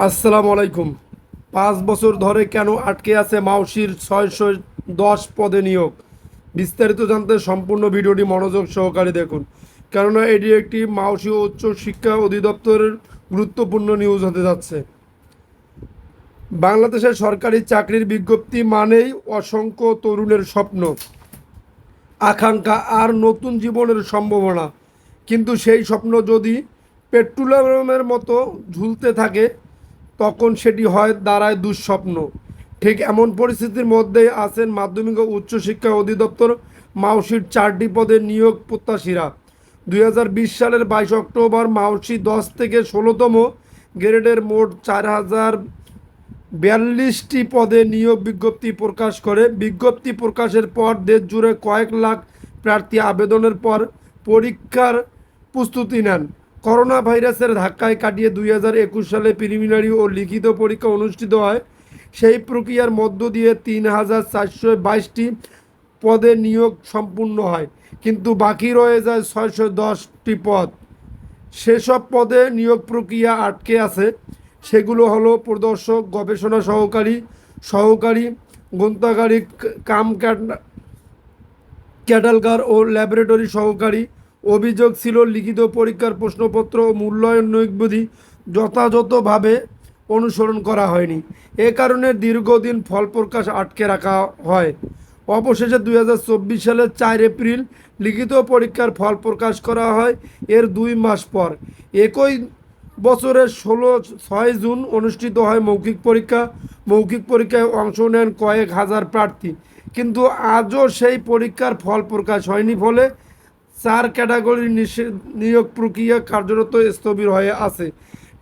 আসসালামু আলাইকুম। পাঁচ বছর ধরে কেন আটকে আছে মাউসির ছয়শো দশ পদে নিয়োগ? বিস্তারিত জানতে সম্পূর্ণ ভিডিওটি মনোযোগ সহকারে দেখুন। কেননা এটি একটি মাউসি উচ্চ শিক্ষা অধিদপ্তরের গুরুত্বপূর্ণ নিউজ হতে যাচ্ছে। বাংলাদেশের সরকারি চাকরির বিজ্ঞপ্তি মানেই অসংখ্য তরুণের স্বপ্ন। আকাঙ্ক্ষা আর নতুন জীবনের সম্ভাবনা। কিন্তু সেই স্বপ্ন যদি পেট্রোলিয়ামের মতো ঝুলতে থাকে তখন সেটি হয় দাঁড়ায় দুঃস্বপ্ন। ঠিক এমন পরিস্থিতির মধ্যেই আছেন মাধ্যমিক ও উচ্চশিক্ষা অধিদপ্তর মাউসির চারটি পদে নিয়োগ প্রত্যাশীরা। দুই হাজার বিশ সালের বাইশ অক্টোবর মাউসি দশ থেকে ষোলোতম গ্রেডের মোট চার হাজার বিয়াল্লিশটি পদে নিয়োগ বিজ্ঞপ্তি প্রকাশ করে। বিজ্ঞপ্তি প্রকাশের পর দেশ জুড়ে কয়েক লাখ প্রার্থী আবেদনের পর পরীক্ষার প্রস্তুতি নেন। করোনা ভাইরাসের ধাক্কায় কাটিয়ে দুই হাজার একুশ সালে প্রিলিমিনারি ও লিখিত পরীক্ষা অনুষ্ঠিত হয়। সেই প্রক্রিয়ার মধ্য দিয়ে তিন হাজার চারশো বাইশটি পদে নিয়োগ সম্পূর্ণ হয়, কিন্তু বাকি রয়ে যায় ছয়শো দশটি পদ। সেসব পদে নিয়োগ প্রক্রিয়া আটকে আছে। সেগুলো হলো প্রদর্শক, গবেষণা সহকারী সহকারী, গ্রন্থাগারিক, কাম ক্যাট- ক্যাটালগার ও ল্যাবরেটরি সহকারী অভিযোগ ছিল লিখিত পরীক্ষার প্রশ্নপত্র ও মূল্যায়ন নৈবধি যথাযথভাবে অনুসরণ করা হয়নি। এ কারণে দীর্ঘদিন ফল প্রকাশ আটকে রাখা হয়। অবশেষে দু হাজার চব্বিশ সালের চার এপ্রিল লিখিত পরীক্ষার ফল প্রকাশ করা হয়, এর দুই মাস পর। একই বছরের ষোলো, ছয় জুন অনুষ্ঠিত হয় মৌখিক পরীক্ষা। মৌখিক পরীক্ষায় অংশ নেন কয়েক হাজার প্রার্থী। কিন্তু আজও সেই পরীক্ষার ফল প্রকাশ হয়নি ফলে চার ক্যাটাগরির নিয়োগ প্রক্রিয়া কার্যরত স্থবির হয়ে আছে।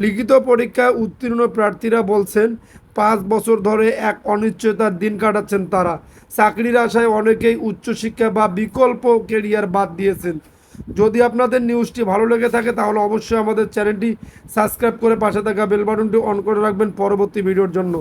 লিখিত পরীক্ষায় উত্তীর্ণ প্রার্থীরা বলছেন, পাঁচ বছর ধরে এক অনিশ্চয়তার দিন কাটাচ্ছেন তারা। চাকরির আশায় অনেকেই উচ্চশিক্ষা বা বিকল্প কেরিয়ার বাদ দিয়েছেন। যদি আপনাদের নিউজটি ভালো লেগে থাকে, তাহলে অবশ্যই আমাদের চ্যানেলটি সাবস্ক্রাইব করে পাশে থাকা বেল বাটনটি অন করে রাখবেন পরবর্তী ভিডিওর জন্য।